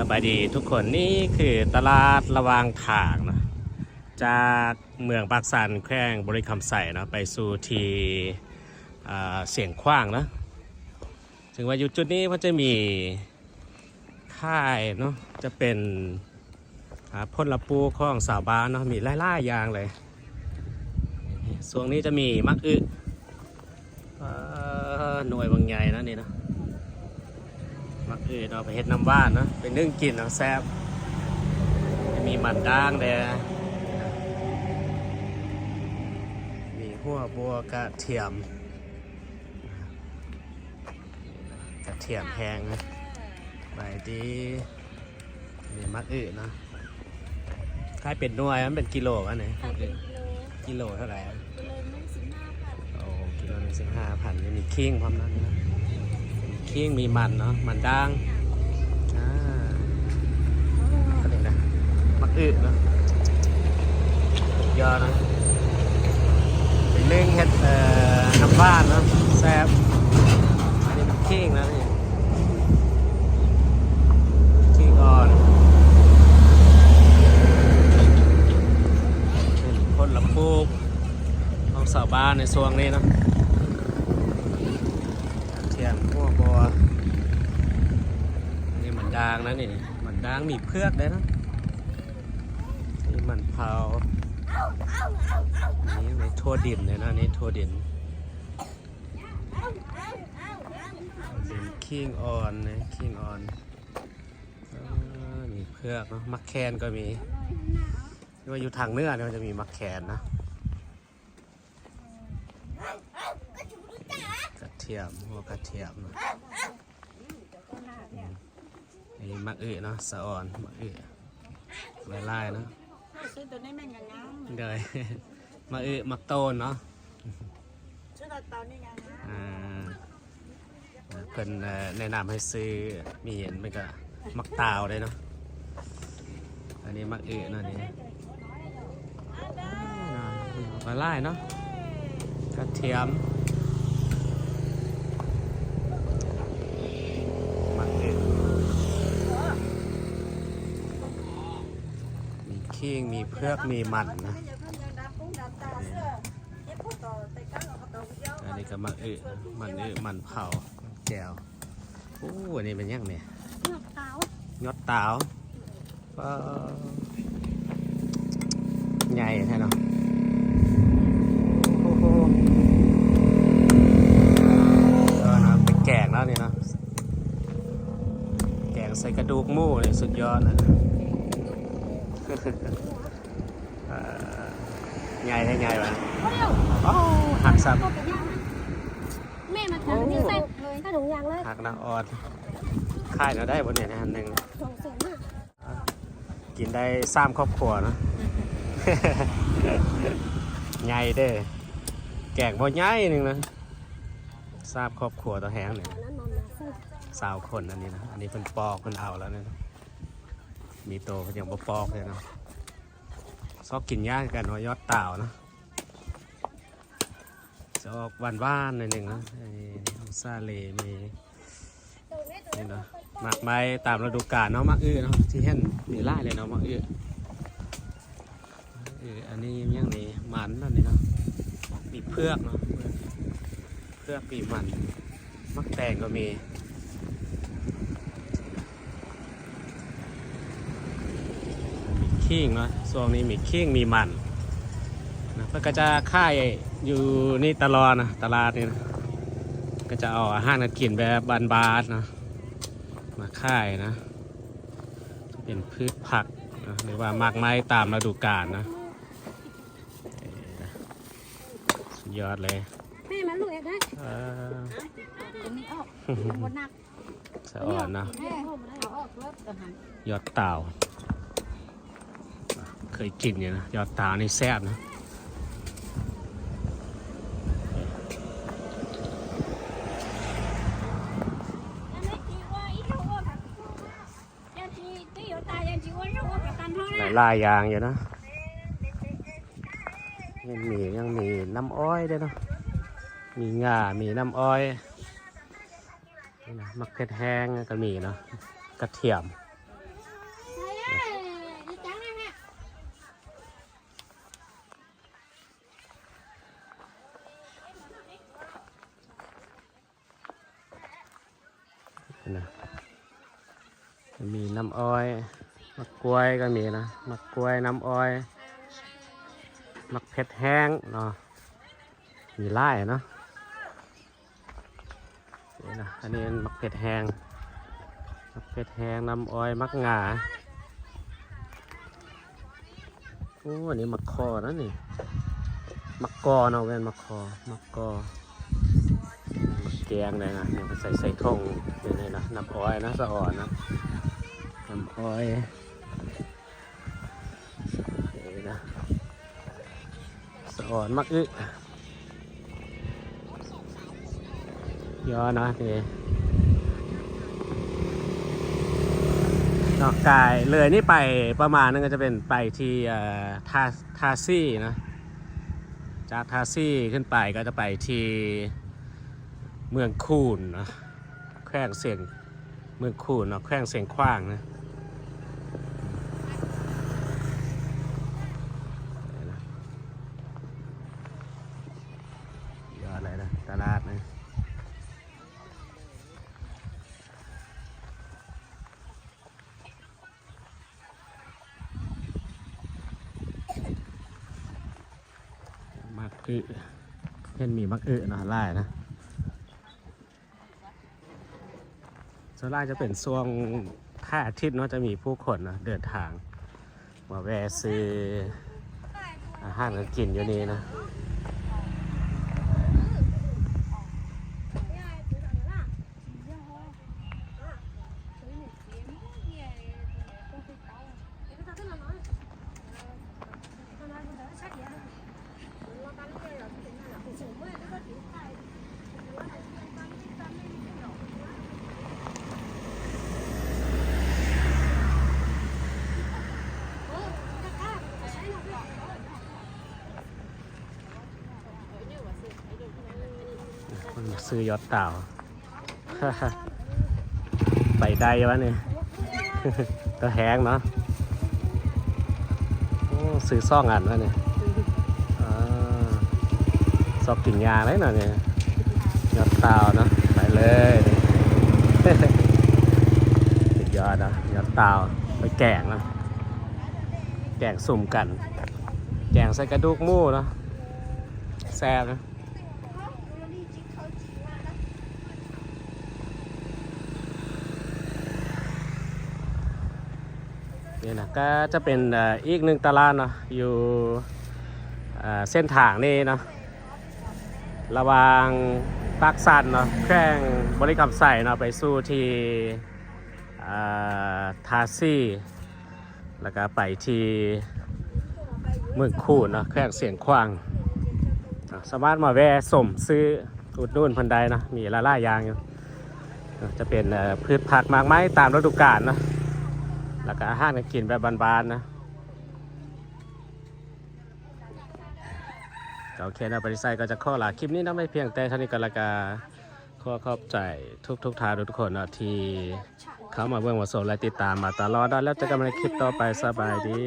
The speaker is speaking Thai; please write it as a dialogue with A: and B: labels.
A: สบายดีทุกคนนี่คือตลาดระวางทางนะจากเมืองปากสันแขวงบริคำใส่นะไปสู่ทีเสียงขว้างนะถึงว่าอยู่จุดนี้มันจะมีค่ายเนาะจะเป็นพ่นละปูของสาวบ้านเนาะมีไล่ๆอย่างเลยส่วนนี้จะมีมักอึอหน่วยบางใหญ่นะนี่นะ อื่นเอาไปเฮ็ดน้ำว่านเนาะไปนึ่งกินเอาแซ่บมีมันด่างแดมีหัวบัวกระเทียม กระเทียมแพงนะใบดีนี่มักอื่นเนาะขายเป็นหน่วยมันเป็นกิโลวะเนี่ย
B: ขายเป็นกิโล
A: กิโลเท่าไหร่อะ
B: กิโลนึงสิบห้าพัน
A: โอ้กิโลหนึงสิบห้าพันมีคิงพร้อมนั้นนะมี คิงมีมันเนาะมันด่างอ่าอะไรนะมักอึเนอะยอนะเป็นเรื่องเฮ็ดเอ่อน้ำบ้านเนาะแซ่บอันนี้มันเค้งนะนี่เค้งอ่อนเป็นคนลำพูกของสาวบ้านในช่วงนี้เนาะ เทียมหัวบัวนี่มันดางนะนี่มันดางมีเพือกได้นะนี่มันเผานี่ในทั่วดินเลยนะนี่ทั่วดินเป็นคิงออนนะคิงออนมีเพือกนะมักแคนก็มีที่ว่าอยู่ทางเนื้อเนี่ยมันจะมีมักแคนนะกระ เทียมหัวกระเทียมนะนี่มักอึเนาะสะอ่อนมักอึลายลายๆเนาะ
B: ซื้อตัวนี้แม่งยังงาม
A: เดยมักอึมักโตนเนาะ
B: ซื้อตัวตอนนี้ยังงาม
A: อ่าเพิ่นเอ่อแนะนำให้ซื้อมีเห็นมันก็มักตาวเลยเนาะอันนี้มักอึเนาะนี่ลายลายๆเนาะกระเทียมมักอึ มีขิงมีเพือกมีมันนะ
B: อย่าเพิ่งยังดับปุ้งดับตาเสื้อเย็บผู้ต่อแต่กั้งเราก็ต่อผู้เดียว
A: อันนี้ก็มักอึมันอึมันเผามันแก้วโอ้อันนี้เป็นยังเนี่ย
B: เลือกเท้าย
A: อดเต๋าปะใหญ่แท้เนาะโอ้โหเออนะไปแกงแล้วนี่เนาะแกงใส่กระดูกหมูเนี่ยสุดยอดนะเอ่อ ใหญ่ให้ใหญ่ปะ
B: เร็ว
A: โอ้หักสับ
B: ก็เป็นยังแม่มาทำนี่เสร็จเลยถ้าถุงยางเลย
A: หักนะออดค่ายเราได้บนเนี่ยนะอันหนึ่ง
B: ส่งเสริมมาก
A: กินได้สามครอบครัวเนอะใหญ่เด้อแกงบ่ใหญ่หนึ่งนะทราบครอบครัวตัวแห้งเนี่ย
B: ตอนนั้นนอนมาซื้อ
A: สาวคนอันนี้นะ อันนี้เป็นปอกเป็นเอาแล้วเนี่ยนะ มีโตเพิ่นยังบปอกเลยเนาะชอบกินยางกันเนาะยอดเต่านะจะออกหวานว่านๆหน่อยหนึ่งนะไอ้ซาเลมีนี่เนาะหมากไม้ตามฤดูกาลเนาะมักอื้อเนาะที่เห็นมีไล่เลยเนาะมักอื้อเอออันนี้ยังนี่มันนั่นนี่เนาะมีเพือกเนาะเพือกปีมันมักแตงก็มี มีขิงเนาะช่วงนี้มีขิงมีมันนะเพื่อก็จะค่ายอยู่นี่ตลอดนะตลาดนี่นะก็จะเอาอาหารมากินแบบบานๆนะมาค่ายนะ เป็นพืชผักนะหรือว่ามากไม้ตามฤดูกาลนะเออสุดยอดเลย
B: แม่มันลูกเอ็ดได้
A: เออ
B: ตรงนี้ออกบนหนัก
A: สะอ่อนนะ
B: แม่เอาออกรถตัวหัน
A: ยอดเต่า เคยกินอยู่นะยอดต่านี่แซ่บนะหลายลายอย่างอยู่นะยังมียังมีน้ำอ้อยด้วยเนาะมีงามีน้ำอ้อยนี่นะมักเผ็ดแห้งก็มีเนาะกระเทียม
B: เ đi trắng đây ha
A: นะมี น้ำอ้อยมักกล้วยก็มีนะมักกล้วยน้ำอ้อยมักเผ็ดแห้งเนาะมีไล่เนาะนี่นะอันนี้มักเผ็ดแห้งมักเผ็ดแห้งน้ำอ้อยมักงาโอ้อันนี้มักคอนะนี่มักกอเนาะเว้นมักคอมักกอมักแกงเลยนะเนี่ยมันใส่ใส่ทงนี่ยนะน้ำอ้อยนะสะอ่อนนะำอ้อยนี่นะสะอ่อนมักอึยอนะนี่นอกกายเลยนี่ไปประมาณนึงก็จะเป็นไปที่เอ่อทาทาซี่นะจากทาซี่ขึ้นไปก็จะไปที่เมืองคูนนะแขวงเสียงเมืองคูนเนาะแขวงเสียงขว้างนะยอดเลยนะตลาดนะมัก อึเห็นมีมักอึนะไล่นะส่วนมาจะเป็นช่วงท่าอาทิตย์เนาะจะมีผู้คนนะเดินทาง มาแวะซื้ออาหารกินอยู่นี่นะ ซื้อยอดเต่า ไปได้วะเนี่ยตัวแห้งเนาะโอ้ซื้อซ่องอันวะเนี่ยซอกกินยาเลยเนาะเนี่ยยอดเต่าเนาะไปเลยสุดยอดนะยอดเต่าไปแกงนะแกงสุ่มกัน แกงใส่กระดูกหมูเนาะแซ่บนะ นี่นะก็จะเป็นอีกหนึ่งตลาดเนาะอยู่เส้นทางนี่เนาะระวางปากสันเนาะแข้งบริกรรมใส่เนาะไปสู่ที่ทาซี่ แล้วก็ไปที่เมืองคูนเนาะแข้งเสียงควางสามารถมาแวะสมซื้ออุดนู่นพันใดเนาะมีลายๆอย่างอยู่จะเป็นพืชผักมากไม้ตามฤดูกาลเนาะ แล้วก็อาหารก็กินแบบบานๆนะโอเคนะบริษัทก็จะข้อลาคลิปนี้นะไม่เพียงแต่เท่านี้ก็และกาขอขอบใจทุกทุกทางทุกคนนะที่เข้ามาเบื้องมาสดและติดตามมาตลอดนแล้วเจะกันในคลิปต่อไปสบายดี